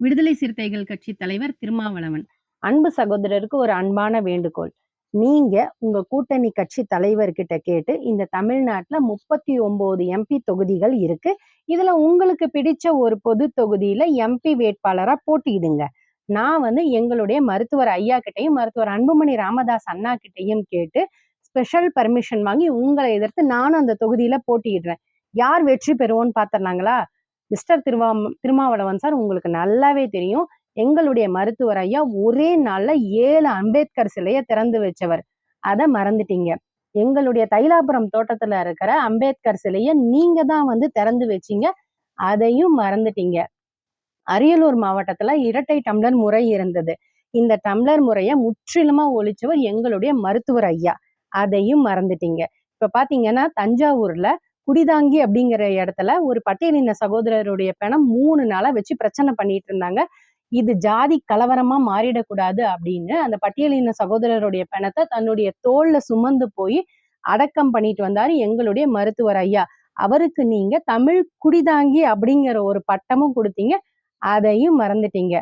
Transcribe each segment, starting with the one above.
விடுதலை சிறுத்தைகள் கட்சி தலைவர் திருமாவளவன். அன்பு சகோதரருக்கு ஒரு அன்பான வேண்டுகோள். நீங்க உங்க கூட்டணி கட்சி தலைவர்கிட்ட கேட்டு இந்த தமிழ்நாட்டுல முப்பத்தி ஒன்பது எம்பி தொகுதிகள் இருக்கு. இதுல உங்களுக்கு பிடிச்ச ஒரு பொது தொகுதியில எம்பி வேட்பாளரா போட்டியிடுங்க. நான் வந்து எங்களுடைய மருத்துவர் ஐயா கிட்டையும் மருத்துவர் அன்புமணி ராமதாஸ் அண்ணா கிட்டையும் கேட்டு ஸ்பெஷல் பர்மிஷன் வாங்கி உங்களை எதிர்த்து நானும் அந்த தொகுதியில போட்டியிடுறேன். யார் வெற்றி பெறுவோன்னு பாத்திரலாங்களா மிஸ்டர் திருவா திருமாவளவன் சார் உங்களுக்கு நல்லாவே தெரியும். எங்களுடைய மருத்துவர் ஐயா ஒரே நாள்ல ஏழு அம்பேத்கர் சிலையை திறந்து வச்சவர். அதை மறந்துட்டீங்க. எங்களுடைய தைலாபுரம் தோட்டத்துல இருக்கிற அம்பேத்கர் சிலையை நீங்க தான் வந்து திறந்து வச்சீங்க. அதையும் மறந்துட்டீங்க. அரியலூர் மாவட்டத்துல இரட்டை டம்ளர் முறை இருந்தது. இந்த டம்ளர் முறையை முற்றிலுமா ஒழிச்சவர் எங்களுடைய மருத்துவர் ஐயா. அதையும் மறந்துட்டீங்க. இப்ப பாத்தீங்கன்னா தஞ்சாவூர்ல குடிதாங்கி அப்படிங்கிற இடத்துல ஒரு பட்டியலின சகோதரருடைய பணம் மூணு நாளா வச்சு பிரச்சனை பண்ணிட்டு இருந்தாங்க. இது ஜாதி கலவரமா மாறிடக்கூடாது அப்படின்னு அந்த பட்டியலின சகோதரருடைய பணத்தை தன்னுடைய தோல்ல சுமந்து போய் அடக்கம் பண்ணிட்டு வந்தாரு எங்களுடைய மருத்துவர் ஐயா. அவருக்கு நீங்க தமிழ் குடிதாங்கி அப்படிங்கிற ஒரு பட்டமும் கொடுத்தீங்க. அதையும் மறந்துட்டீங்க.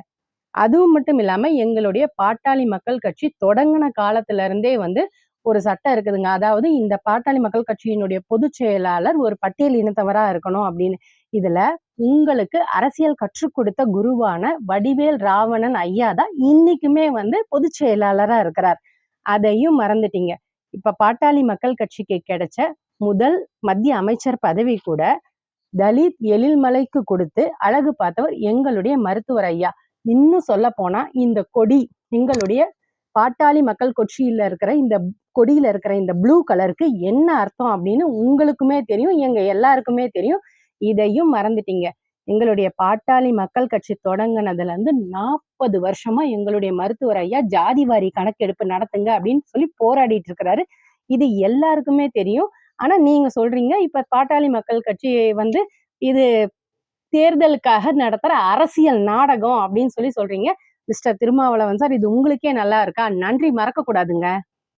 அதுவும் மட்டும் இல்லாம எங்களுடைய பாட்டாளி மக்கள் கட்சி தொடங்கின காலத்துல இருந்தே வந்து ஒரு சட்டம் இருக்குதுங்க. அதாவது இந்த பாட்டாளி மக்கள் கட்சியினுடைய பொதுச் செயலாளர் ஒரு பட்டியல் இனத்தவரா இருக்கணும் அப்படின்னு. இதுல உங்களுக்கு அரசியல் கற்றுக் கொடுத்த குருவான வடிவேல் ராவணன் ஐயா தான் இன்னைக்குமே வந்து பொதுச் செயலாளரா இருக்கிறார். அதையும் மறந்துட்டீங்க. இப்ப பாட்டாளி மக்கள் கட்சிக்கு கிடைச்ச முதல் மத்திய அமைச்சர் பதவி கூட தலித் எழில்மலைக்கு கொடுத்து அழகு பார்த்தவர் எங்களுடைய மருத்துவர் ஐயா. இன்னும் சொல்ல போனா இந்த கொடி எங்களுடைய பாட்டாளி மக்கள் கொச்சியில இருக்கிற இந்த கொடியில இருக்கிற இந்த ப்ளூ கலருக்கு என்ன அர்த்தம் அப்படின்னு உங்களுக்குமே தெரியும். எங்க எல்லாருக்குமே தெரியும். இதையும் மறந்துட்டீங்க. எங்களுடைய பாட்டாளி மக்கள் கட்சி தொடங்கினதுல இருந்து நாற்பது வருஷமா எங்களுடைய மருத்துவர் ஐயா ஜாதி வாரி கணக்கெடுப்பு நடத்துங்க அப்படின்னு சொல்லி போராடிட்டு இருக்கிறாரு. இது எல்லாருக்குமே தெரியும். ஆனா நீங்க சொல்றீங்க இப்ப பாட்டாளி மக்கள் கட்சி வந்து இது தேர்தலுக்காக நடத்துற அரசியல் நாடகம் அப்படின்னு சொல்லி சொல்றீங்க. மிஸ்டர் திருமாவளவன் சார் இது உங்களுக்கே நல்லா இருக்கா? நன்றி மறக்க கூடாதுங்க